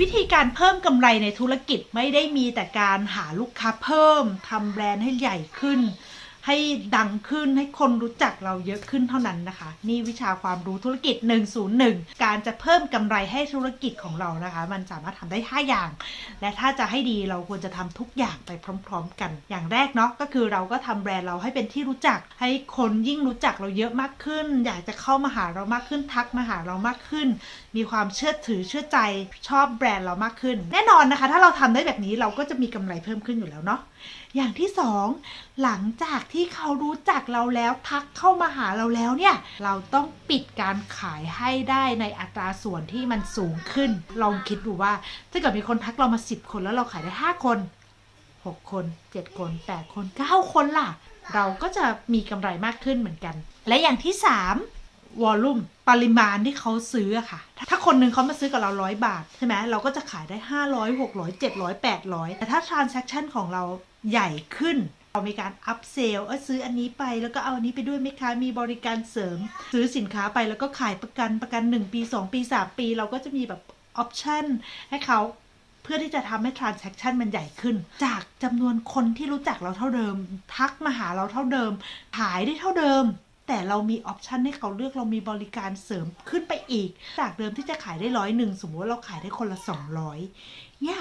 วิธีการเพิ่มกำไรในธุรกิจไม่ได้มีแต่การหาลูกค้าเพิ่มทำแบรนด์ให้ใหญ่ขึ้น ให้ดังขึ้นให้คนรู้จักเราเยอะขึ้นเท่านั้นนะคะ นี่วิชาความรู้ธุรกิจ 101 การจะเพิ่มกำไรให้ธุรกิจของเรานะคะ มันสามารถทำได้ 5 อย่าง และถ้าจะให้ดีเราควรจะทำทุกอย่างไปพร้อม ๆ กัน อย่างแรกเนาะก็คือเราก็ทำแบรนด์เราให้เป็นที่รู้จัก ให้คนยิ่งรู้จักเราเยอะมากขึ้น อยากจะเข้ามาหาเรามากขึ้นทักมาหาเรามากขึ้น มีความเชื่อถือเชื่อใจชอบแบรนด์เรามากขึ้น แน่นอนนะคะ ถ้าเราทำได้แบบนี้เราก็จะมีกำไรเพิ่มขึ้นอยู่แล้วเนาะอย่างที่สองหลังจากที่ที่เขารู้จักเราแล้วทักเข้ามาหาเราแล้วเนี่ย เราต้องปิดการขายให้ได้ในอัตราส่วนที่มันสูงขึ้น ลองคิดดูว่า ถ้าเกิดมีคนทักเรามา 10 คนแล้วเราขายได้ 5 คน 6 คน 7 คน 8 คน 9 คนล่ะ เราก็จะมีกำไรมากขึ้นเหมือนกัน และอย่างที่ 3วอลลุ่มปริมาณที่เขาซื้อค่ะ ถ้าคนหนึ่งเขามาซื้อกับเราร้อยบาท ใช่ไหมเราก็จะขายได้ 500 600 700 800 แต่ถ้า transaction ของเราใหญ่ขึ้น มีการอัพเซลเออซื้ออันนี้ไปแล้วก็เอาอันนี้ไปด้วยไหมคะ มีบริการเสริม ซื้อสินค้าไปแล้วก็ขายประกันประกัน 1 ปี 2 ปี 3 ปี เราก็จะมีแบบออปชั่นให้เขาเพื่อที่จะทำให้ transaction มันใหญ่ขึ้น จากจำนวนคนที่รู้จักเราเท่าเดิม ทักมาหาเราเท่าเดิม ขายได้เท่าเดิม แต่เรามีออปชันให้เขาเลือกเรามีบริการเสริมขึ้นไปอีก จากเดิมที่จะขายได้ร้อยหนึ่งสมมติว่าเราขายได้คนละ 200เนี่ย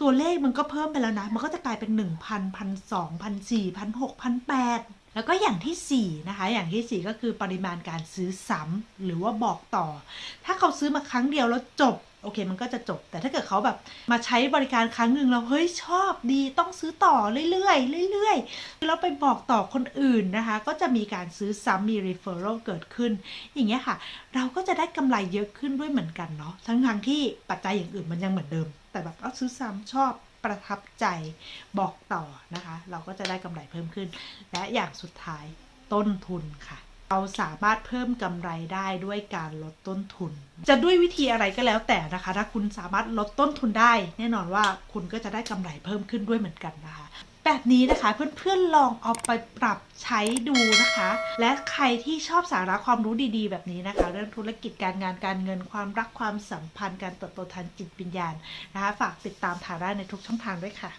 ตัวเลขมันก็เพิ่มไปแล้วนะ มันก็จะกลายเป็น 1,000 1,200 1,400 1,600 1,800แล้วก็อย่างทีสี่4 นะคะ อย่างทีสี่ 4 ก็คือปริมาณการซื้อซ้ำหรือว่าบอกต่อ ถ้าเขาซื้อมาครั้งเดียวแล้วจบ โอเคมันก็จะจบ แต่ถ้าเกิดเขาแบบมาใช้บริการครั้งหนึ่งเราเฮ้ยชอบดีต้องซื้อต่อเรื่อยๆเรื่อยๆแล้วไปบอกต่อคนอื่นนะคะ ก็จะมีการซื้อซ้ำมี referral เกิดขึ้น อย่างเงี้ยค่ะ เราก็จะได้กำไรเยอะขึ้นด้วยเหมือนกันเนาะทั้งทางๆที่ปัจจัยอย่างอื่นมันยังเหมือนเดิม แต่แบบเอาซื้อซ้ำชอบประทับใจบอกต่อนะคะ เราก็จะได้กำไรเพิ่มขึ้น และอย่างสุดท้ายต้นทุนค่ะ เราสามารถเพิ่มกำไรได้ด้วยการลดต้นทุน จะด้วยวิธีอะไรก็แล้วแต่นะคะ ถ้าคุณสามารถลดต้นทุนได้ แน่นอนว่าคุณก็จะได้กำไรเพิ่มขึ้นด้วยเหมือนกันนะคะ แบบนี้นะคะเพื่อนๆลองเอาไปปรับใช้ดูนะคะ และใครที่ชอบสาระความรู้ดีๆ แบบนี้นะคะ เรื่องธุรกิจการงานการเงินความรักความสัมพันธ์การเติบโตทางจิตวิญญาณนะคะ ฝากติดตามทาร่าในทุกช่องทางด้วยค่ะ